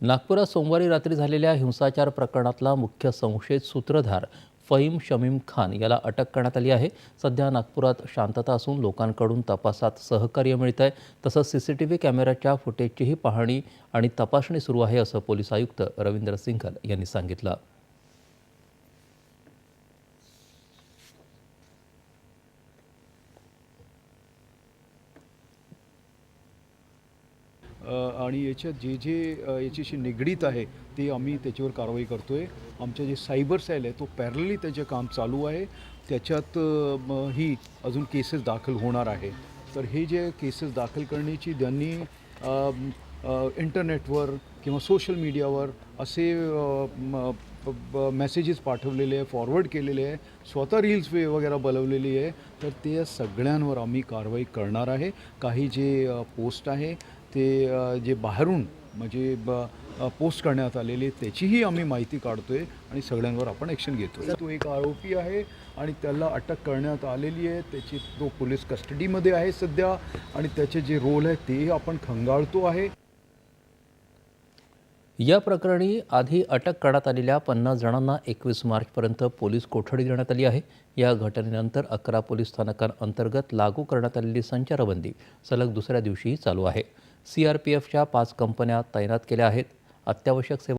नागपुरात सोमवारी रात्री झालेल्या हिंसाचार प्रकरणातला मुख्य संशयित सूत्रधार फहीम शमीम खान याला अटक करण्यात आली आहे. सध्या नागपुरात शांतता असून लोकांकडून तपासात सहकार्य मिळत आहे. तसंच सी सी टी व्ही कॅमेऱ्याच्या फुटेजचीही पाहणी आणि तपासणी सुरू आहे असं पोलीस आयुक्त रवींद्र सिंघल यांनी सांगितलं. आणि याच्यात जे जे याच्याशी निगडीत आहे ते आम्ही त्याच्यावर कारवाई करतो आहे आमच्या जे सायबर सेल आहे तो पॅरलली त्याचे काम चालू आहे. त्याच्यात ही अजून केसेस दाखल होणार आहे. तर हे जे केसेस दाखल करण्याची त्यांनी इंटरनेटवर किंवा सोशल मीडियावर असे मेसेजेस पाठवलेले आहे फॉरवर्ड केलेले आहे स्वतः रील्स वे वगैरे बनवलेली आहे तर ते सगळ्यांवर आम्ही कारवाई करणार आहे. काही जे पोस्ट आहे ते जे बाहेरून म्हणजे ब पोस्ट करण्यात आलेले त्याचीही आम्ही माहिती काढतो आहे आणि सगळ्यांवर आपण ॲक्शन घेतो तो एक आरोपी आहे आणि त्याला अटक करण्यात आलेली आहे. त्याची तो पोलीस कस्टडीमध्ये आहे सध्या आणि त्याचे जे रोल आहे ते आपण खंगाळतो आहे. या प्रकरणी आधी अटक करण्यात आलेल्या पन्नास जणांना एकवीस मार्चपर्यंत पोलीस कोठडी देण्यात आली आहे. या घटनेनंतर अकरा पोलीस स्थानकांअंतर्गत लागू करण्यात आलेली संचारबंदी सलग दुसऱ्या दिवशीही चालू आहे. सी आर पी एफच्या पाच कंपन्या तैनात केल्या आहेत. अत्यावश्यक सेवा